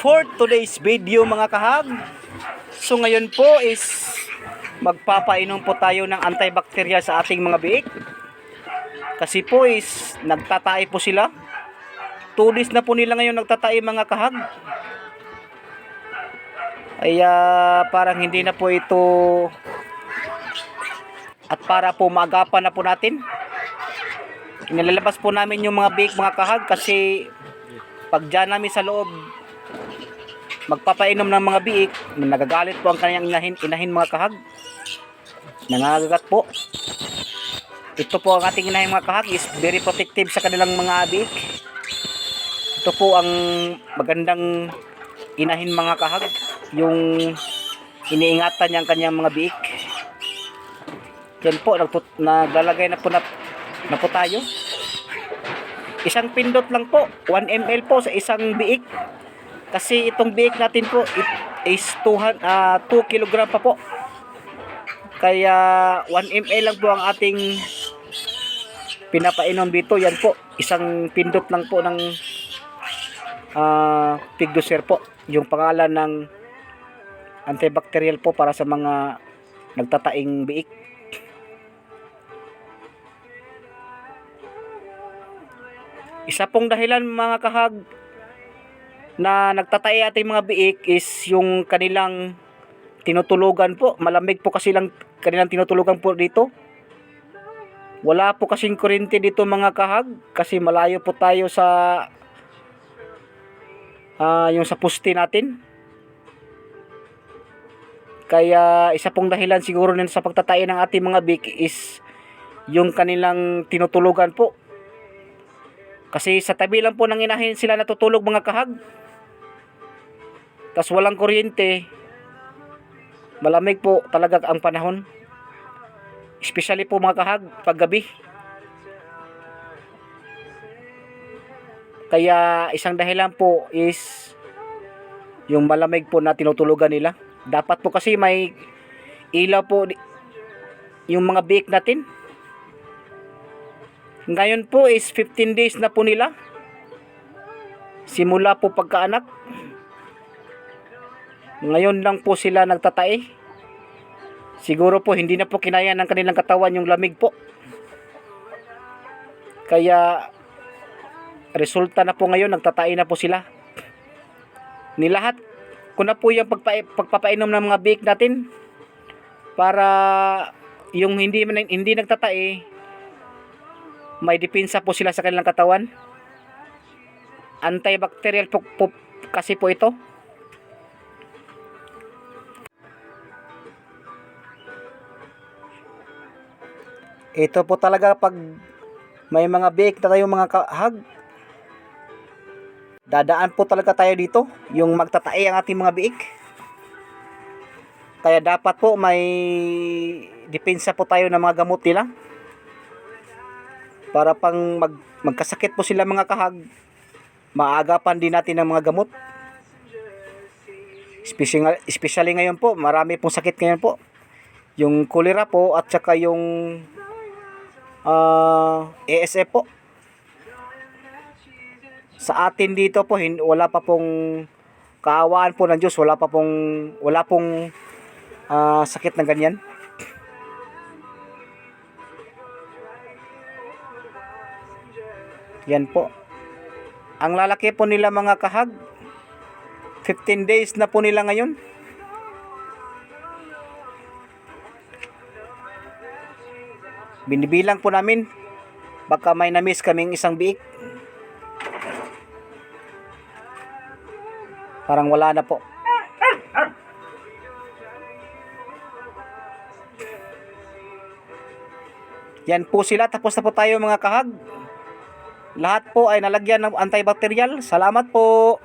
for today's video mga kahag. So ngayon po is magpapainom po tayo ng antibacterial sa ating mga biik. Kasi po is nagtatae po sila. Two na po nila ngayon nagtatae mga kahag. Kaya parang hindi na po ito at para po maagapan na po natin. Inilalabas po namin yung mga biik mga kahag kasi pag dyan namin sa loob magpapainom ng mga biik, nagagalit po ang kanyang inahin, inahin mga kahag. Nangangagat po. Ito po ang ating inahin mga kahag is very protective sa kanilang mga biik. Ito po ang magandang inahin mga kahag. Yung iniingatan niya ang kanyang mga biik. Yan po, nagtut- naglalagay na po na, na po tayo. Isang pindot lang po, 1 ml po sa isang biik. Kasi itong biik natin po it is 2, ah, 2 kg pa po. Kaya 1 ml lang po ang ating pinapainom dito. Yan po, isang pindot lang po ng uh, Pigdoser po. Yung pangalan ng antibacterial po para sa mga nagtataing biik. Isa pong dahilan mga kahag na nagtatay ating mga biik is yung kanilang tinutulugan po. Malamig po kasi lang kanilang tinutulugan po dito. Wala po kasing kuryente dito mga kahag kasi malayo po tayo sa ah, yung sa puste natin. Kaya isa pong dahilan siguro din sa pagtatay ng ating mga biik is yung kanilang tinutulugan po. Kasi sa tabi lang po ng inahin sila natutulog mga kahag. Tapos walang kuryente. Malamig po talaga ang panahon. Especially po mga kahag paggabi. Kaya isang dahilan po is yung malamig po na tinutulugan nila. Dapat po kasi may ilaw po yung mga bake natin. Ngayon po is 15 days na po nila. Simula po pagkaanak. Ngayon lang po sila nagtatae. Siguro po hindi na po kinaya ng kanilang katawan yung lamig po. Kaya resulta na po ngayon nagtatae na po sila. Nilahat ko na po yung pagpa, pagpapainom ng mga bake natin para yung hindi hindi nagtatae may depensa po sila sa kanilang katawan. Antibacterial po, po kasi po ito. Ito po talaga pag may mga bake na tayong mga kahag. Dadaan po talaga tayo dito, yung magtatae ang ating mga biik. Kaya dapat po may depensa po tayo ng mga gamot nila para pang mag, magkasakit po sila mga kahag. Maagapan din natin ng mga gamot. Especially, especially ngayon po marami pong sakit ngayon po. Yung cholera po at saka yung ah, ASF po. Sa atin dito po hin, wala pa pong kaawaan po ng Diyos. Wala pa pong wala pong ah, sakit na ganyan Yan po. Ang lalaki po nila mga kahag. 15 days na po nila ngayon. Binibilang po namin. Baka may na-miss kaming isang biik. Parang wala na po. Yan po sila. Tapos na po tayo mga kahag. Lahat po ay nalagyan ng antibacterial. Salamat po.